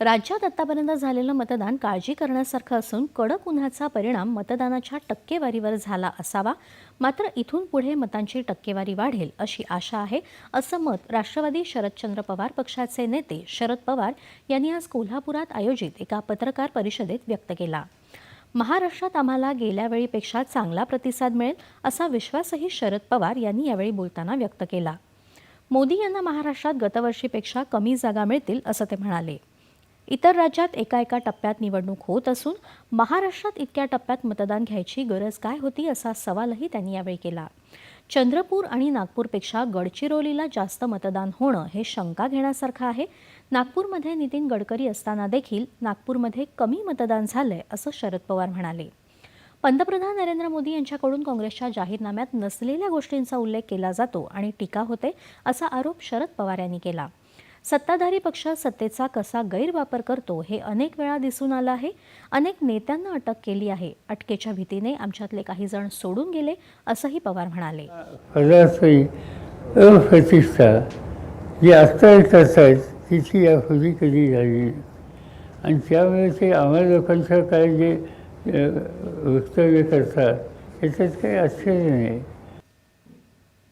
राज्यात आतापर्यंत झालेलं मतदान काळजी करण्यासारखं असून कडक उन्हाचा परिणाम मतदानाच्या टक्केवारीवर झाला असावा. मात्र इथून पुढे मतांची टक्केवारी वाढेल अशी आशा आहे असं मत राष्ट्रवादी शरदचंद्र पवार पक्षाचे नेते शरद पवार यांनी आज कोल्हापुरात आयोजित एका पत्रकार परिषदेत व्यक्त केला. महाराष्ट्रात आम्हाला गेल्या वेळीपेक्षा चांगला प्रतिसाद मिळेल असा विश्वासही शरद पवार यांनी यावेळी बोलताना व्यक्त केला. मोदी यांना महाराष्ट्रात गतवर्षीपेक्षा कमी जागा मिळतील असं ते म्हणाले. इतर राज्यात एका एका टप्प्यात निवडणूक होत असून महाराष्ट्रात इतक्या टप्प्यात मतदान घ्यायची गरज काय होती असा सवालही त्यांनी यावेळी केला. चंद्रपूर आणि नागपूरपेक्षा गडचिरोलीला जास्त मतदान होणं हे शंका घेण्यासारखं आहे. नागपूरमध्ये नितीन गडकरी असताना देखील नागपूरमध्ये कमी मतदान झालंय असं शरद पवार म्हणाले. पंतप्रधान नरेंद्र मोदी यांच्याकडून काँग्रेसच्या जाहीरनाम्यात नसलेल्या गोष्टींचा उल्लेख केला जातो आणि टीका होते असा आरोप शरद पवार यांनी केला. सत्ताधारी पक्ष सत्तेचा कसा गैरवापर करतो हे अनेक वेळा दिसून आलं आहे. अनेक नेत्यांना अटक केली आहे. अटकेच्या भीतीने आमच्यातले काही जण सोडून गेले असंही पवार म्हणाले. जी आत्ता करतायत तिची यापूर्वी कधी झाली आणि त्यामुळे ते आम्हा लोकांचं काय जे वक्तव्य करतात त्याच्यात काही आश्चर्य नाही.